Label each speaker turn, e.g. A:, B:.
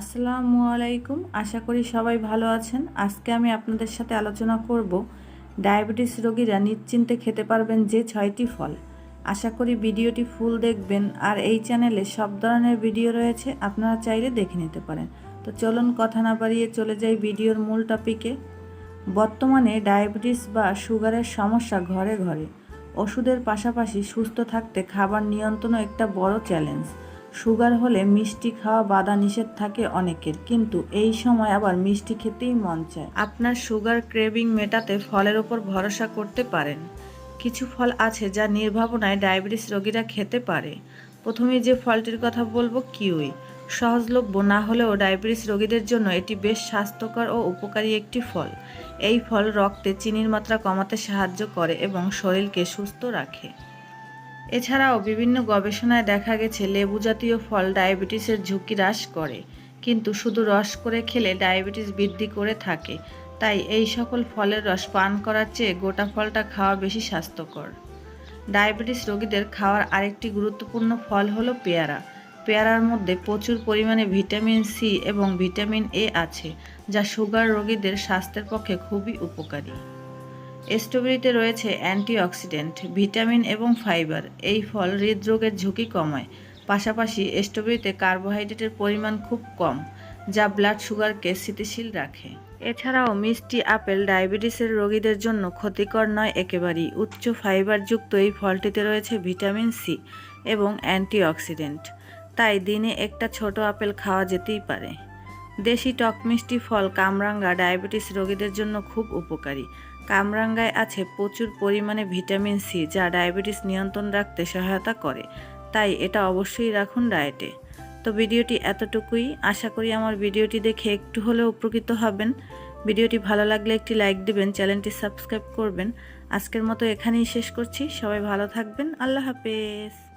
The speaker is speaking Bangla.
A: আসসালামু আলাইকুম। আশা করি সবাই ভালো আছেন। আজকে আমি আপনাদের সাথে আলোচনা করব, ডায়াবেটিস রোগীরা নিশ্চিন্তে খেতে পারবেন যে ছয়টি ফল। আশা করি ভিডিওটি ফুল দেখবেন, আর এই চ্যানেলে সব ধরনের ভিডিও রয়েছে, আপনারা চাইলে দেখে নিতে পারেন। তো চলুন কথা না বাড়িয়ে চলে যাই ভিডিওর মূল টপিকে। বর্তমানে ডায়াবেটিস বা সুগারের সমস্যা ঘরে ঘরে। ওষুধের পাশাপাশি সুস্থ থাকতে খাবার নিয়ন্ত্রণও একটা বড় চ্যালেঞ্জ। সুগার হলে মিষ্টি খাওয়া বাধা নিষেধ থাকে অনেকের, কিন্তু এই সময় আবার মিষ্টি খেতেই মন চায়। আপনার সুগার ক্রেভিং মেটাতে ফলের ওপর ভরসা করতে পারেন। কিছু ফল আছে যা নির্ভাবনায় ডায়াবেটিস রোগীরা খেতে পারে। প্রথমে যে ফলটির কথা বলব, কিউই। সহজলভ্য না হলেও ডায়াবেটিস রোগীদের জন্য এটি বেশ স্বাস্থ্যকর ও উপকারী একটি ফল। এই ফল রক্তে চিনির মাত্রা কমাতে সাহায্য করে এবং শরীরকে সুস্থ রাখে। এছাড়াও বিভিন্ন গবেষণায় দেখা গেছে লেবু জাতীয় ফল ডায়াবেটিসের ঝুঁকি হ্রাস করে। কিন্তু শুধু রস করে খেলে ডায়াবেটিস বৃদ্ধি করে থাকে। তাই এই সকল ফলের রস পান করার চেয়ে গোটা ফলটা খাওয়া বেশি স্বাস্থ্যকর। ডায়াবেটিস রোগীদের খাওয়ার আরেকটি গুরুত্বপূর্ণ ফল হলো পেয়ারা। পেয়ারার মধ্যে প্রচুর পরিমাণে ভিটামিন সি এবং ভিটামিন এ আছে, যা সুগার রোগীদের স্বাস্থ্যের পক্ষে খুবই উপকারী। স্ট্রবেরিতে রয়েছে অ্যান্টিঅক্সিডেন্ট, ভিটামিন এবং ফাইবার। এই ফল হৃদরোগের ঝুঁকি কমায়। পাশাপাশি স্ট্রবেরিতে কার্বোহাইড্রেটের পরিমাণ খুব কম, যা ব্লাড সুগারকে স্থিতিশীল রাখে। এছাড়াও মিষ্টি আপেল ডায়াবেটিসের রোগীদের জন্য ক্ষতিকর নয় একেবারেই। উচ্চ ফাইবারযুক্ত এই ফলটিতে রয়েছে ভিটামিন সি এবং অ্যান্টিঅক্সিডেন্ট। তাই দিনে একটা ছোট আপেল খাওয়া যেতেই পারে। দেশি টক মিষ্টি ফল কামরাঙ্গা ডায়াবেটিস রোগীদের জন্য খুব উপকারী। কামরাঙ্গায় আছে প্রচুর পরিমাণে ভিটামিন সি, যা ডায়াবেটিস নিয়ন্ত্রণ রাখতে সহায়তা করে। তাই এটা অবশ্যই রাখুন ডায়েটে। তো ভিডিওটি এতটুকুই। আশা করি আমার ভিডিওটি দেখে একটু হলেও উপকৃত হবেন। ভিডিওটি ভালো লাগলে একটি লাইক দেবেন, চ্যানেলটি সাবস্ক্রাইব করবেন। আজকের মতো এখানেই শেষ করছি। সবাই ভালো থাকবেন। আল্লাহ হাফেজ।